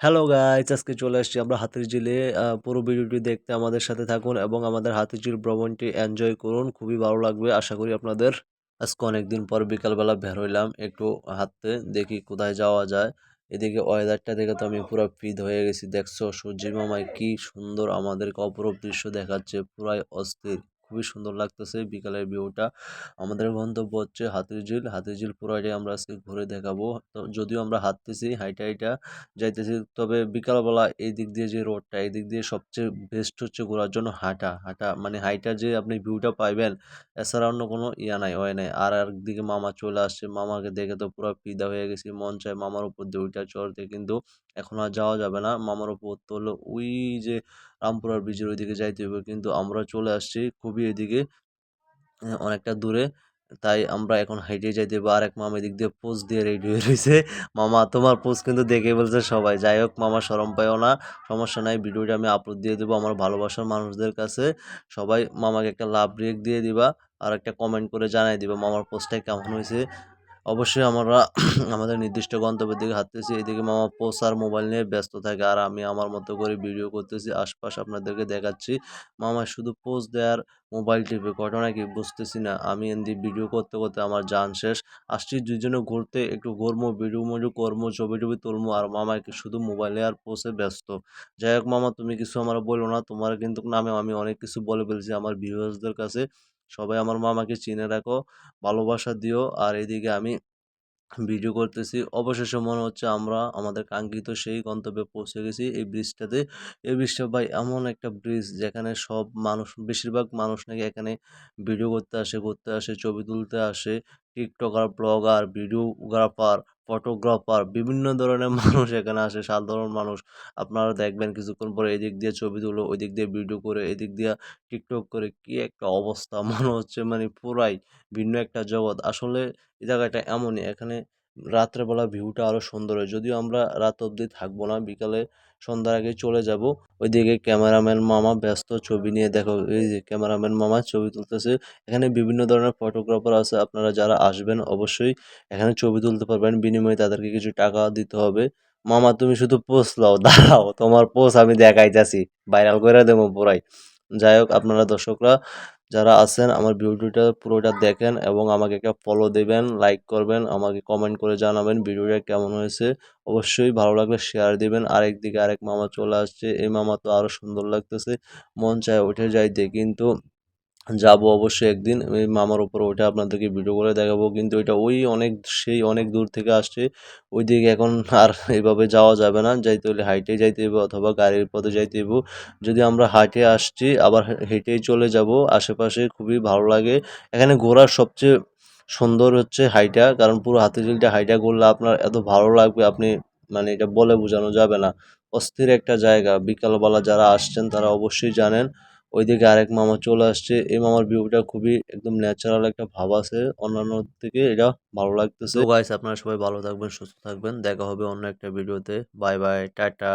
Hello guys আজকে চলে আসছি আমরা হাতিরঝিলে পুরো ভিডিওটি দেখতে আমাদের সাথে থাকুন এবং আমাদের হাতিরঝিল ভ্রমণটি এনজয় করুন। খুবই ভালো লাগবে, আশা করি আপনাদের আজকে অনেকদিন পর বিকালবেলা বের হইলাম। একটু হাঁটতে দেখি কোথায় যাওয়া যায়। এদিকে ওয়েদারটা দেখে তো আমি পুরো ফিদ হয়ে গেছি। দেখছ সূর্যি মামায় কি সুন্দর আমাদেরকে অপরূপ দৃশ্য দেখাচ্ছে, পুরাই অস্থির। খুবই সুন্দর লাগতেছে বিকালের ভিউটা। আমাদের গন্তব্য হচ্ছে হাতিরঝিল হাতিরঝিল পুরাটাই আমরা আজকে ঘুরে দেখাবো। তো যদিও আমরা হাঁটতেছি, হাইটা হাইটা যাইতেছি, তবে বিকালবেলা এই দিক দিয়ে যে রোডটা, এই দিক দিয়ে সবচেয়ে বেস্ট হচ্ছে ঘোরার জন্য হাঁটা। হাঁটা মানে হাইটা যে আপনি ভিউটা পাইবেন, এছাড়া অন্য কোনো ইয়া নাই, হয় নাই। আর একদিকে মামা চলে আসছে, মামাকে দেখে তো পুরো ফিদা হয়ে গেছি, মন চায় মামার উপর দিয়ে ওইটা চড়তে। কিন্তু এখন আর যাওয়া যাবে না। মামার উপর উঠতে হলো ওই যে রামপুরার ব্রিজের ওইদিকে যাইতে হবে কিন্তু আমরা চলে আসছি খুবই এদিকে অনেকটা দূরে। তাই আমরা এখন হাইটে যাইতে হবে আর এক মামা এদিক দিয়ে পোজ দিয়ে রেডি হয়ে রয়েছে মামা, তোমার পোজ কিন্তু দেখে বলছে সবাই। যাই হোক, মামা সরম পাইও না, সমস্যা নাই। ভিডিওটা আমি আপলোড দিয়ে দেবো আমার ভালোবাসার মানুষদের কাছে। সবাই মামাকে একটা লাভ রিয়েক দিয়ে দিবা আর একটা কমেন্ট করে জানাই দিবা মামার পোস্টটা কেমন হয়েছে। অবশ্যই আমরা আমাদের নির্দিষ্ট গন্তব্যের দিকে হাঁটতেছি। এদিকে মামা পোস আর মোবাইল নিয়ে ব্যস্ত থাকে আর আমি আমার মতো করে ভিডিও করতেছি, আশপাশ আপনাদেরকে দেখাচ্ছি। মামা শুধু পোজ দেওয়ার মোবাইল টিপে, ঘটনা কি বুঝতেছি না। আমি এমনি ভিডিও করতে করতে আমার যান শেষ। আসছি দুজনে ঘুরতে, একটু ঘুরবো ভিডিও মিডিও করব ছবি টবি তুলবো আর মামা শুধু মোবাইলে আর পোষে ব্যস্ত। যাই হোক মামা, তুমি কিছু আমার বলো না। তোমার কিন্তু নামে আমি অনেক কিছু বলে ফেলছি আমার ভিউয়ার্সদের কাছে। সবাই আমার মামাকে চিনে রাখো, ভালোবাসা দিও। আর এদিকে আমি ভিডিও করতেছি। অবশেষে মনে হচ্ছে আমরা, আমাদের কাঙ্ক্ষিত সেই গন্তব্যে পৌঁছে গেছি এই ব্রিজটাতে এই ব্রিজটা ভাই এমন একটা ব্রিজ যেখানে সব মানুষ, বেশিরভাগ মানুষ নাকি এখানে ভিডিও করতে আসে, ঘুরতে আসে, ছবি তুলতে আসে। টিকটকার, ব্লগার, ভিডিওগ্রাফার, ফটোগ্রাফার, বিভিন্ন ধরনের মানুষ এখানে আসে, সাধারণ মানুষ। আপনারা দেখবেন কিছুক্ষণ পরে এদিক দিয়ে ছবি তুলো ওই দিক দিয়ে ভিডিও করে, এদিক দিয়ে টিকটক করে। কি একটা অবস্থা, মনে হচ্ছে মানে পুরাই ভিন্ন একটা জগৎ। আসলে এই জায়গাটা এমনই, এখানে রাত্রেবেলা ভিউটা আরও সুন্দর হয়। যদিও আমরা রাত অবধি থাকব না, বিকালে সন্ধ্যার আগে চলে যাব। ওইদিকে ক্যামেরাম্যান মামা ব্যস্ত, ছবি নিয়ে দেখো, এই যে ক্যামেরাম্যান মামা ছবি তুলতেছে। এখানে বিভিন্ন ধরনের ফটোগ্রাফার আছে, আপনারা যারা আসবেন অবশ্যই এখানে ছবি তুলতে পারবেন। বিনিময়ে তাদেরকে কিছু টাকা দিতে হবে। মামা, তুমি শুধু পোস্ট লাও দাঁড়াও, তোমার পোস্ট আমি দেখাইতেছি। ভাইরাল করে দেবো পুরাই। যাই হোক, আপনারা দর্শকরা যারা আছেন, আমার ভিডিওটা পুরোটা দেখেন এবং আমাকে একটা ফলো দেবেন লাইক করবেন, আমাকে কমেন্ট করে জানাবেন ভিডিওটা কেমন হয়েছে। অবশ্যই ভালো লাগলে শেয়ার দেবেন। আরেক দিকে আরেক মামা চলে আসছে। এই মামা তো আরও সুন্দর লাগতেছে। মন চায় উঠে যাইতে। কিন্তু যাব অবশ্যই একদিন। ওই মামার উপর ওঠে আপনাদেরকে ভিডিও করে দেখাবো। কিন্তু এটা ওই অনেক, সেই অনেক দূর থেকে আসছে। ওই দিকে এখন আর এইভাবে যাওয়া যাবে না। যাইতে হলে হাইটে যাইতে হবে অথবা গাড়ির পথে যাইতে হবে যদি আমরা হাইটে আসছি, আবার হেঁটেই চলে যাব। আশেপাশে খুবই ভালো লাগে। এখানে ঘোরার সবচেয়ে সুন্দর হচ্ছে হাইটা কারণ পুরো হাতিঝিলটা হাইটা করলে আপনার এত ভালো লাগবে। আপনি মানে এটা বলে বোঝানো যাবে না। অস্থির একটা জায়গা। বিকালবেলা যারা আসছেন তারা অবশ্যই জানেন। ওইদিকে আরেক মামা চলে আসছে। এই মামার ভিউটা খুবই একদম ন্যাচারাল একটা ভাব আছে অন্যান্য থেকে এটা ভালো লাগতেছে। গাইস আপনারা সবাই ভালো থাকবেন, সুস্থ থাকবেন। দেখা হবে অন্য একটা ভিডিওতে বাই বাই টাটা।